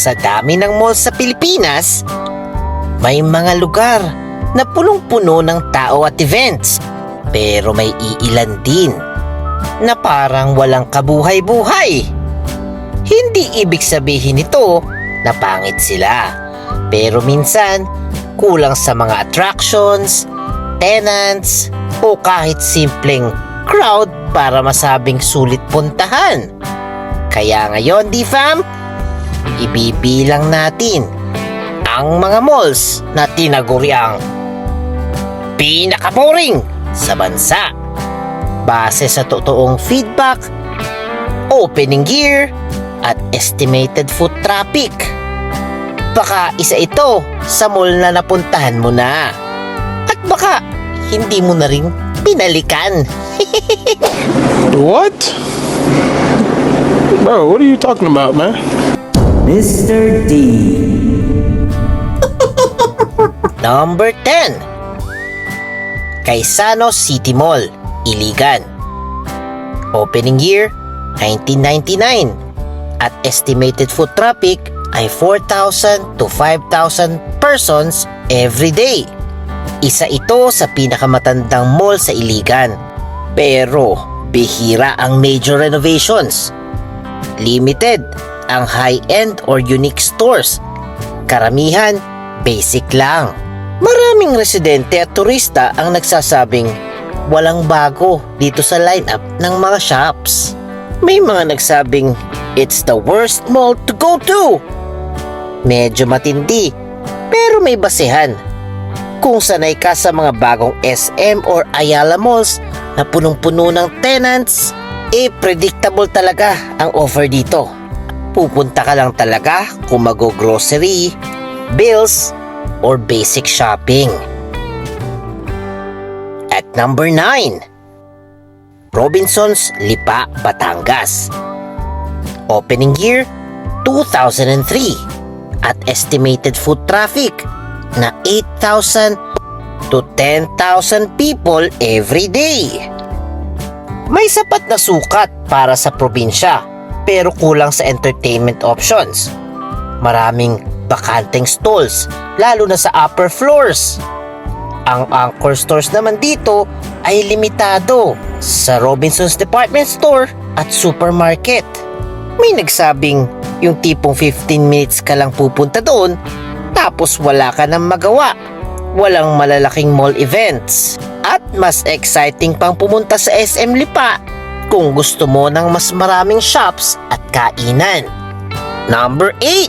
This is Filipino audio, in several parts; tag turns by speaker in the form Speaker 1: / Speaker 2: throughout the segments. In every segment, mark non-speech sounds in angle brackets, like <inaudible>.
Speaker 1: Sa dami ng mall sa Pilipinas, may mga lugar na punong-puno ng tao at events. Pero may iilan din na parang walang kabuhay-buhay. Hindi ibig sabihin nito na pangit sila. Pero minsan, kulang sa mga attractions, tenants, o kahit simpleng crowd para masabing sulit puntahan. Kaya ngayon, di fam, ibibilang natin ang mga malls na tinaguriang pinakaboring sa bansa. Base sa totoong feedback, opening year, at estimated foot traffic. Baka isa ito sa mall na napuntahan mo na. At baka hindi mo na rin pinalikan. <laughs>
Speaker 2: What? Bro, what are you talking about, man?
Speaker 3: Mr. D. <laughs>
Speaker 1: Number 10 Kaisano City Mall, Iligan Opening year, 1999 At estimated foot traffic ay 4,000 to 5,000 persons every day. Isa ito sa pinakamatandang mall sa Iligan. Pero bihira ang major renovations. Limited ang high-end or unique stores. Karamihan, basic lang. Maraming residente at turista ang nagsasabing walang bago dito sa lineup ng mga shops. May mga nagsabing it's the worst mall to go to. Medyo matindi, pero may basehan. Kung sanay ka sa mga bagong SM or Ayala malls na punong-puno ng tenants, eh predictable talaga ang offer dito. Pupunta ka lang talaga kung mag-grocery, bills, or basic shopping. At number 9, Robinsons Lipa, Batangas. Opening year 2003 at estimated foot traffic na 8,000 to 10,000 people every day. May sapat na sukat para sa probinsya pero kulang sa entertainment options. Maraming bakanteng stalls lalo na sa upper floors. Ang anchor stores naman dito ay limitado sa Robinsons Department Store at supermarket. May nagsabing yung tipong 15 minutes ka lang pupunta doon tapos wala ka nang magawa. Walang malalaking mall events. At mas exciting pang pumunta sa SM Lipa kung gusto mo ng mas maraming shops at kainan. Number 8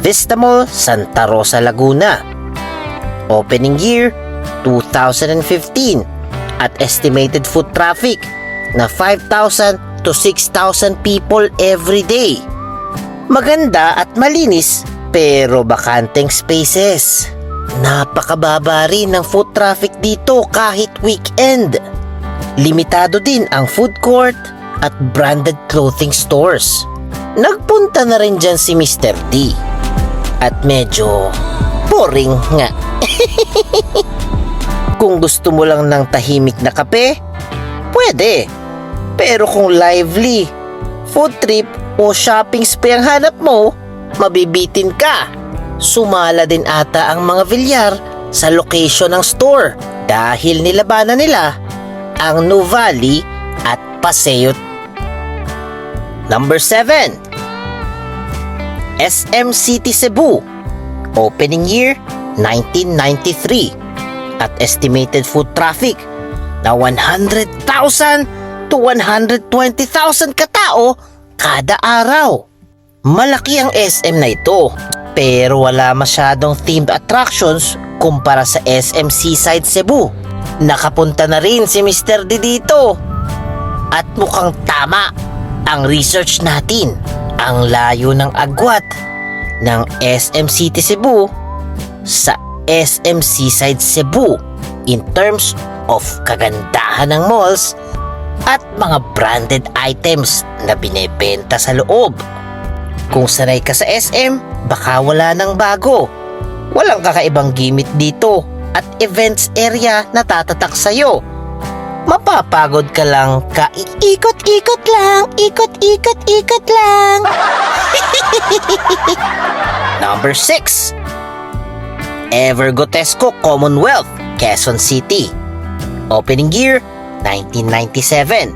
Speaker 1: Vista Mall, Santa Rosa, Laguna. Opening year 2015 at estimated foot traffic na 5,000 to 6,000 people every day. Maganda at malinis pero bakanteng spaces. Napakababa rin ng foot traffic dito kahit weekend. Limitado din ang food court at branded clothing stores. Nagpunta na rin dyan si Mr. D. At medyo boring nga. <laughs> kung gusto mo lang ng tahimik na kape, pwede. Pero kung lively, food trip o shopping spree ang hanap mo, mabibitin ka. Sumala din ata ang mga Villar sa location ng store dahil nilabanan nila ang Nuvali at Paseo. Number 7 SM City Cebu Opening year 1993 at estimated foot traffic na 100,000 to 120,000 katao kada araw. Malaki ang SM na ito pero wala masyadong themed attractions kumpara sa SM Seaside Cebu. Nakapunta na rin si Mr. D dito. At mukhang tama ang research natin. Ang layo ng agwat ng SM City Cebu sa SM Seaside Cebu in terms of kagandahan ng malls at mga branded items na binebenta sa loob. Kung sanay ka sa SM, baka wala nang bago. Walang kakaibang gimmick dito at events area na tatatak sa'yo. Mapapagod ka lang ka ikot-ikot lang, ikot-ikot-ikot lang. <laughs> Number 6. Evergotesco Commonwealth, Quezon City. Opening year, 1997.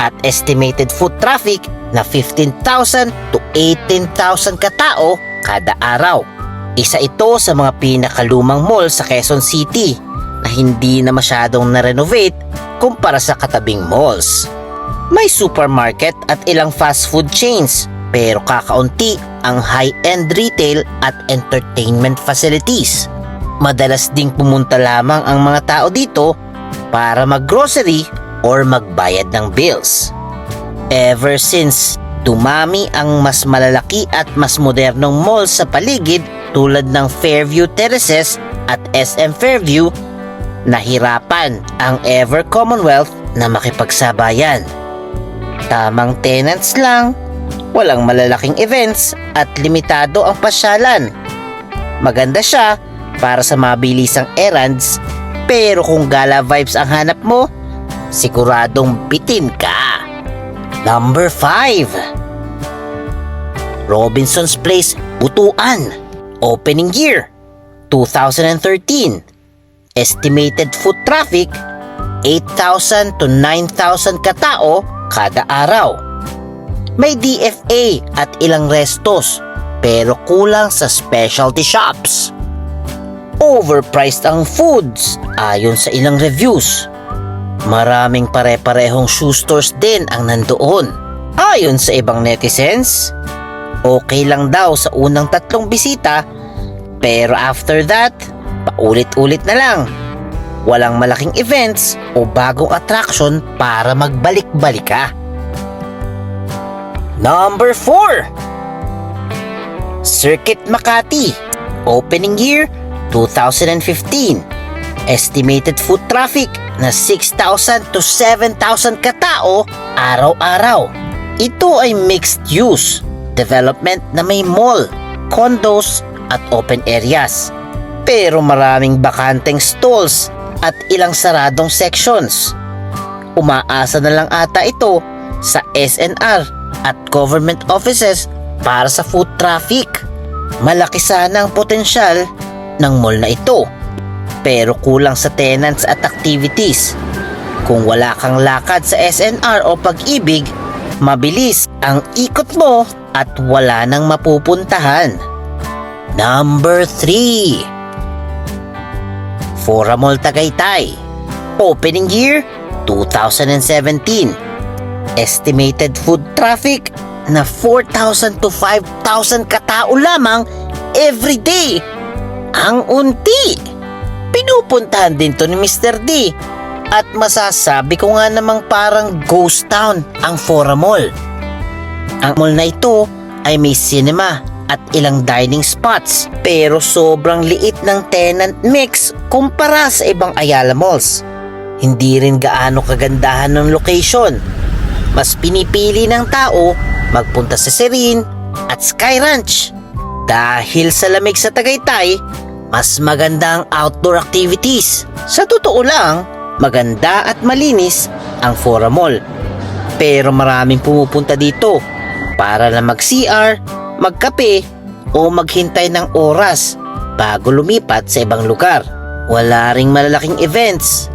Speaker 1: At estimated foot traffic na 15,000 to 18,000 katao kada araw. Isa ito sa mga pinakalumang mall sa Quezon City na hindi na masyadong na-renovate kumpara sa katabing malls. May supermarket at ilang fast food chains pero kakaunti ang high-end retail at entertainment facilities. Madalas ding pumunta lamang ang mga tao dito para maggrocery or magbayad ng bills. Ever since dumami ang mas malalaki at mas modernong mall sa paligid tulad ng Fairview Terraces at SM Fairview, nahirapan ang Ever Commonwealth na makipagsabayan. Tamang tenants lang, walang malalaking events at limitado ang pasyalan. Maganda siya para sa mabilisang errands pero kung gala vibes ang hanap mo, siguradong bitin ka. Number 5 Robinson's Place, Butuan Opening year 2013 Estimated foot traffic 8,000 to 9,000 katao kada araw. May DFA at ilang restos pero kulang sa specialty shops. Overpriced ang foods ayon sa ilang reviews. Maraming pare-parehong shoe stores din ang nandoon. Ayon sa ibang netizens, okay lang daw sa unang tatlong bisita pero after that, paulit-ulit na lang. Walang malaking events o bagong attraction para magbalik-balik ka. Number 4 Circuit Makati Opening year 2015 Estimated foot traffic na 6,000 to 7,000 katao araw-araw. Ito ay mixed use development na may mall, condos at open areas. Pero maraming bakanteng stalls at ilang saradong sections. Umaasa na lang ata ito sa SNR at government offices para sa foot traffic. Malaki sana ang potensyal ng mall na ito. Pero kulang sa tenants at activities. Kung wala kang lakad sa SNR o pag-ibig, mabilis ang ikot mo at wala nang mapupuntahan. Number 3 Fora Mall Tagaytay Opening year 2017 Estimated food traffic na 4,000 to 5,000 katao lamang every day. Ang unti. Pinupuntahan din to ni Mr. D. At masasabi ko nga namang parang ghost town ang Fora Mall. Ang mall na ito ay may cinema at ilang dining spots pero sobrang liit ng tenant mix kumpara sa ibang Ayala malls. Hindi rin gaano kagandahan ng location. Mas pinipili ng tao magpunta sa Serene at Sky Ranch. Dahil sa lamig sa Tagaytay, mas maganda ang outdoor activities. Sa totoo lang, maganda at malinis ang Fora Mall. Pero maraming pumupunta dito para na mag-CR, magkape o maghintay ng oras bago lumipat sa ibang lugar. Wala ring malalaking events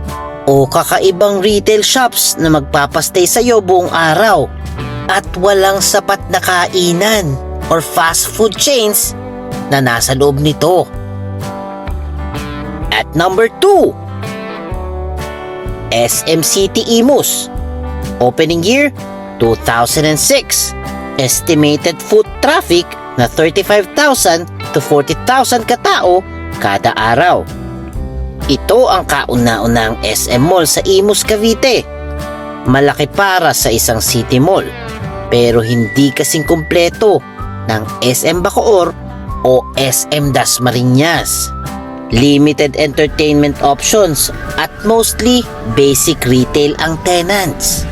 Speaker 1: o kakaibang retail shops na magpapastay sa iyo buong araw at walang sapat na kainan or fast food chains na nasa loob nito. At number 2, SM City Imus. Opening year 2006. Estimated foot traffic na 35,000 to 40,000 katao kada araw. Ito ang kauna-unang SM Mall sa Imus, Cavite. Malaki para sa isang city mall pero hindi kasing kumpleto ng SM Bacoor o SM Dasmariñas. Limited entertainment options at mostly basic retail ang tenants.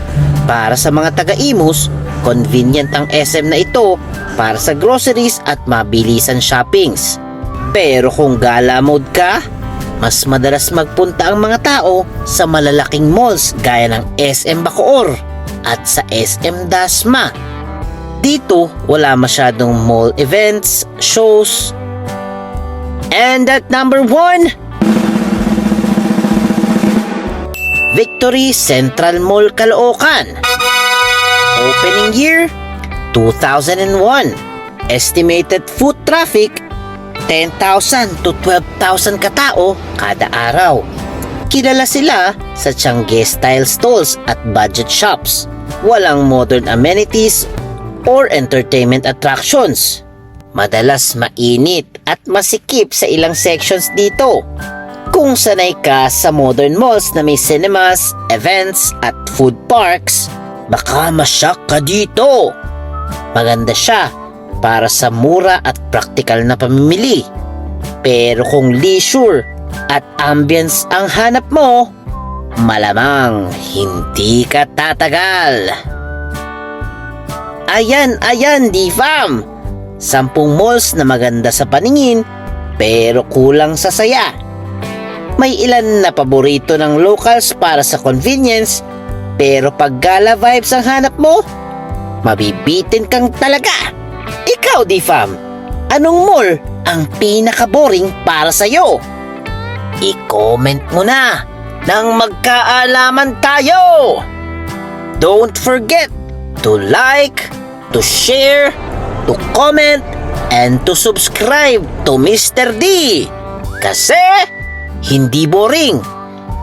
Speaker 1: Para sa mga taga-Imus, convenient ang SM na ito para sa groceries at mabilisan shoppings. Pero kung gala mode ka, mas madalas magpunta ang mga tao sa malalaking malls gaya ng SM Bacoor at sa SM Dasma. Dito, wala masyadong mall events, shows, And at number one, Victory Central Mall Caloocan. Opening year, 2001. Estimated foot traffic, 10,000 to 12,000 katao kada araw. Kilala sila sa Tiangge style stalls at budget shops. Walang modern amenities or entertainment attractions. Madalas mainit at masikip sa ilang sections dito. Kung sanay ka sa modern malls na may cinemas, events at food parks, baka masyak ka dito. Maganda siya para sa mura at practical na pamimili. Pero kung leisure at ambience ang hanap mo, malamang hindi ka tatagal. Ayan, ayan, di fam! Sampung malls na maganda sa paningin pero kulang sa saya. May ilan na paborito ng locals para sa convenience pero pag gala vibes ang hanap mo, mabibitin kang talaga. Ikaw, di fam, anong mall ang pinaka-boring para sa'yo? I-comment mo na nang magkaalaman tayo! Don't forget to like, to share, to comment, and to subscribe to Mr. D. Kasi hindi boring,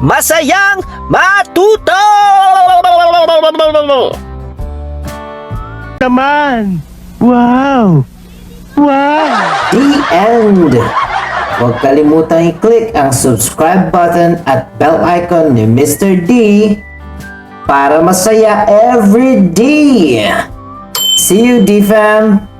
Speaker 1: masayang matuto!
Speaker 2: naman! Wow! Wow!
Speaker 3: The end! Huwag kalimutang i-click ang subscribe button at bell icon ni Mr. D para masaya every day! See you, D-Fam!